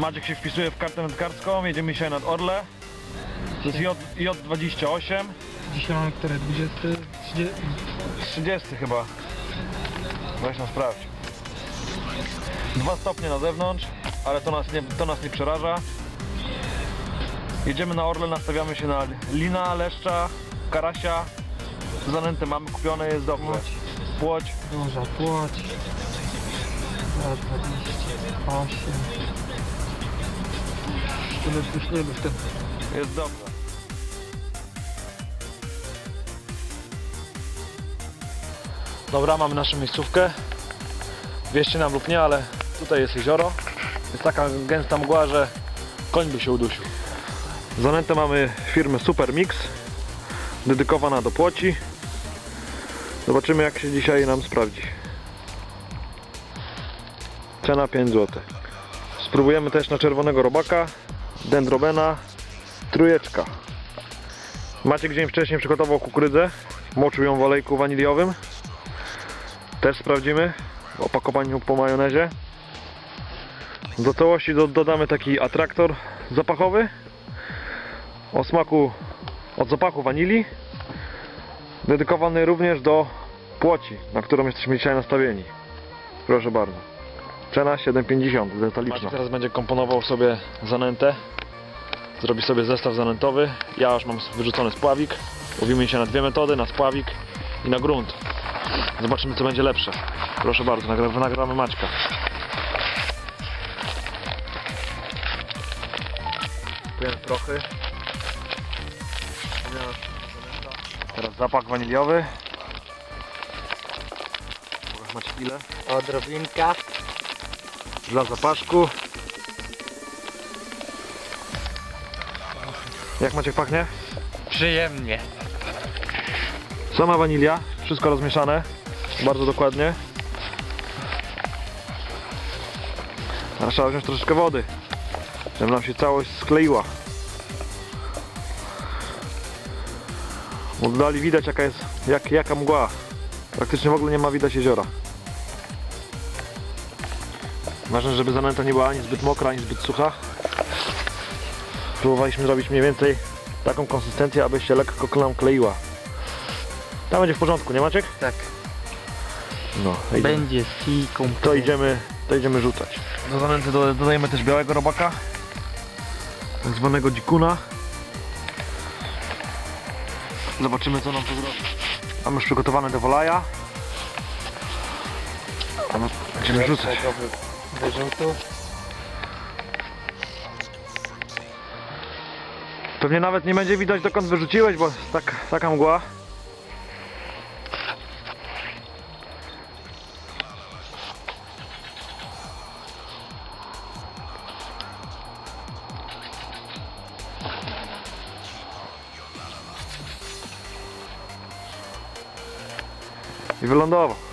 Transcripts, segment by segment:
Maciek się wpisuje w kartę wędkarską, jedziemy dzisiaj nad Orle. To jest J, J28, Dzisiaj mamy które? 20, 30, 30 chyba. Weź nam sprawdź. Dwa stopnie na zewnątrz, ale to nas nie, to nas nie przeraża. Jedziemy na Orle, nastawiamy się na lina, leszcza, karasia. Zanęty mamy kupione, jest dobrze. Płoć. Płoć. duża płoć. 228. Już nie w tym. Jest dobrze. Dobra, mamy naszą miejscówkę. Wieście nam lub nie, ale tutaj jest jezioro. Jest taka gęsta mgła, że koń by się udusił. Zanętę mamy firmy Super Mix, dedykowana do płoci. Zobaczymy jak się dzisiaj nam sprawdzi. Cena 5 zł. Spróbujemy też na czerwonego robaka, dendrobena, Trójeczka. Maciek dzień wcześniej przygotował kukurydzę. Moczył ją w olejku waniliowym. Też sprawdzimy. Opakowaniu po majonezie. Do całości do, dodamy taki atraktor zapachowy. O smaku od zapachu wanilii. Dedykowany również do płoci, na którą jesteśmy dzisiaj nastawieni. Proszę bardzo. Cena 7,50 detaliczna. Maciek teraz będzie komponował sobie zanętę zrobi sobie zestaw zanętowy. Ja już mam wyrzucony spławik. Mówimy się na dwie metody, na spławik i na grunt. Zobaczymy co będzie lepsze. Proszę bardzo, nagra- nagramy Maćka. Kupiłem prochy. Teraz zapach waniliowy. Pokaż Macie ile? Odrobinka. Dla zapaszku. Jak Maciek pachnie? Przyjemnie. Sama wanilia, wszystko rozmieszane, bardzo dokładnie. Teraz trzeba wziąć troszeczkę wody, żeby nam się całość skleiła. Oddali widać jaka jest, jak, jaka mgła. Praktycznie w ogóle nie ma widać jeziora. Ważne, żeby zanęta nie była ani zbyt mokra, ani zbyt sucha. Próbowaliśmy zrobić mniej więcej taką konsystencję, aby się lekko nam kleiła. Tam będzie w porządku, nie Maciek? Tak. No, idziemy. Będzie fiką. To idziemy, to idziemy rzucać. Do zanęty do- dodajemy też białego robaka. Tak zwanego dzikuna. Zobaczymy co nam to zrobi. Mamy już przygotowane do wolaja. Będziemy rzucać. Wyrzutu. Pewnie nawet nie będzie widać dokąd wyrzuciłeś, bo tak, taka mgła. I wylądował.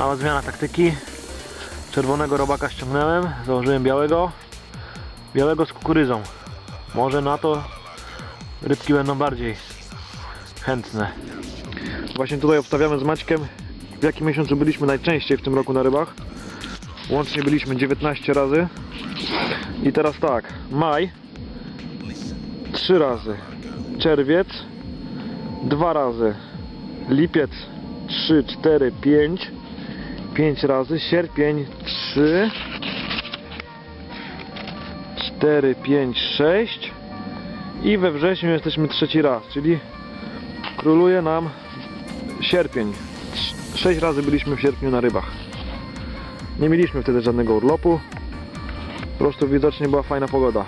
Mała zmiana taktyki. Czerwonego robaka ściągnąłem, założyłem białego. Białego z kukurydzą. Może na to rybki będą bardziej chętne. Właśnie tutaj obstawiamy z Maćkiem, w jakim miesiącu byliśmy najczęściej w tym roku na rybach. Łącznie byliśmy 19 razy. I teraz tak, maj 3 razy, czerwiec 2 razy, lipiec 3, 4, 5 5 razy, sierpień 3 4, 5, 6 i we wrześniu jesteśmy trzeci raz, czyli króluje nam sierpień. 6 razy byliśmy w sierpniu na rybach. Nie mieliśmy wtedy żadnego urlopu. Po prostu widocznie była fajna pogoda.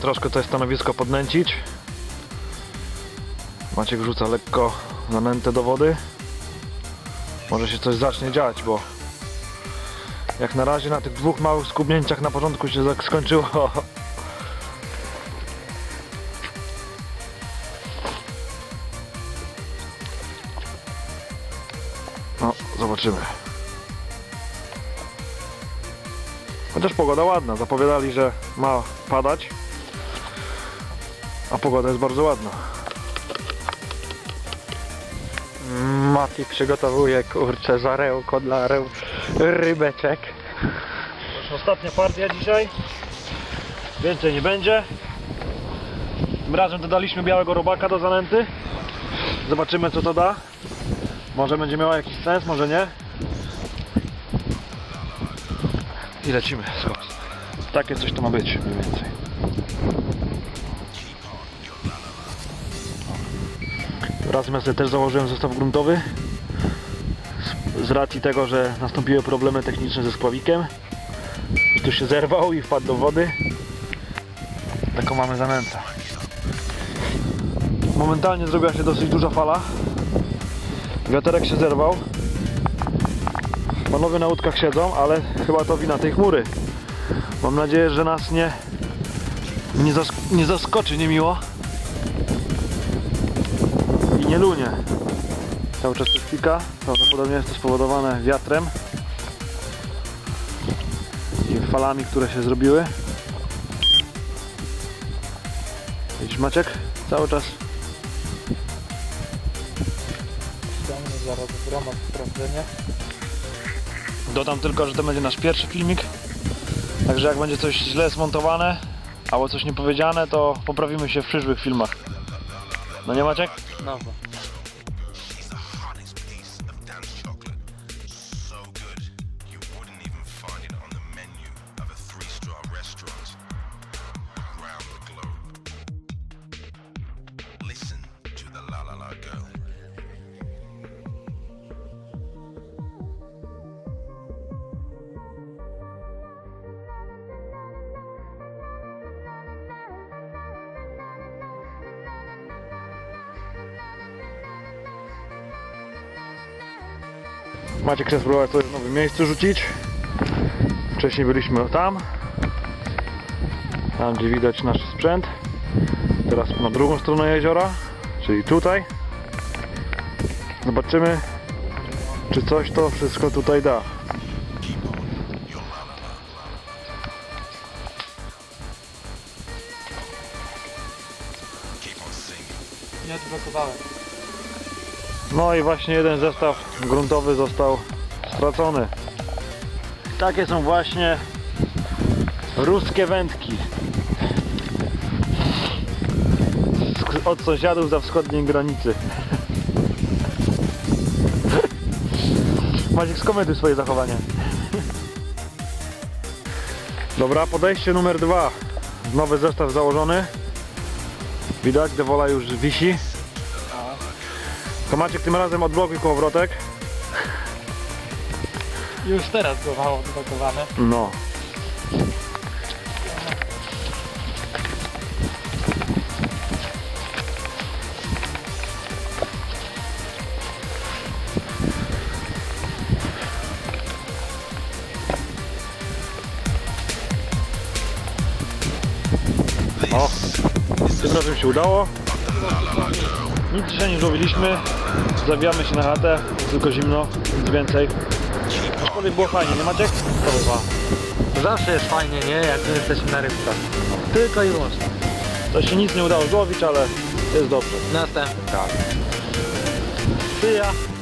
Troszkę to stanowisko podnęcić. Maciek wrzuca lekko zanętę do wody. Może się coś zacznie dziać, bo jak na razie na tych dwóch małych skubnięciach na początku się tak skończyło. No, zobaczymy. Chociaż pogoda ładna, zapowiadali, że ma padać. A pogoda jest bardzo ładna. Mati przygotowuje kurczę żarełko dla reł... rybeczek. Ostatnia partia dzisiaj. Więcej nie będzie. Tym razem dodaliśmy białego robaka do zanęty. Zobaczymy co to da. Może będzie miała jakiś sens, może nie. I lecimy. Słuchaj. Takie coś to ma być mniej więcej. Razem ja też założyłem zestaw gruntowy. Z, racji tego, że nastąpiły problemy techniczne ze spławikiem. Tu się zerwał i wpadł do wody. Taką mamy zanętę. Momentalnie zrobiła się dosyć duża fala. Wiaterek się zerwał. Panowie na łódkach siedzą, ale chyba to wina tej chmury. Mam nadzieję, że nas nie, nie, zask- nie zaskoczy niemiło. I nie lunie. Cały czas coś pika. Prawdopodobnie jest to spowodowane wiatrem i falami, które się zrobiły. Widzisz Maciek? Cały czas Ściągnę zaraz w ramach sprawdzenia. Dodam tylko, że to będzie nasz pierwszy filmik. Także jak będzie coś źle zmontowane albo coś niepowiedziane, to poprawimy się w przyszłych filmach. No nie Maciek? No. Maciek chce spróbować sobie w nowym miejscu rzucić. Wcześniej byliśmy tam. Tam gdzie widać nasz sprzęt. Teraz na drugą stronę jeziora, czyli tutaj. Zobaczymy, czy coś to wszystko tutaj da. Nie odblokowałem. No i właśnie jeden zestaw gruntowy został stracony. Takie są właśnie ruskie wędki. Od sąsiadów za wschodniej granicy. Maciek, skomentuj swoje zachowanie. Dobra, podejście numer dwa. Nowy zestaw założony. Widać, dewola już wisi. To Maciek tym razem odblokuj kołowrotek. Już teraz go mało odblokowane. No. O, tym razem się udało. Nic dzisiaj nie złowiliśmy. Zawijamy się na chatę, tylko zimno, nic więcej. Aczkolwiek było fajnie, nie Maciek? Zawsze jest fajnie, nie? Jak my jesteśmy na rybkach. Tylko i wyłącznie. To się nic nie udało złowić, ale jest dobrze. Następny. Tak. Ty ja.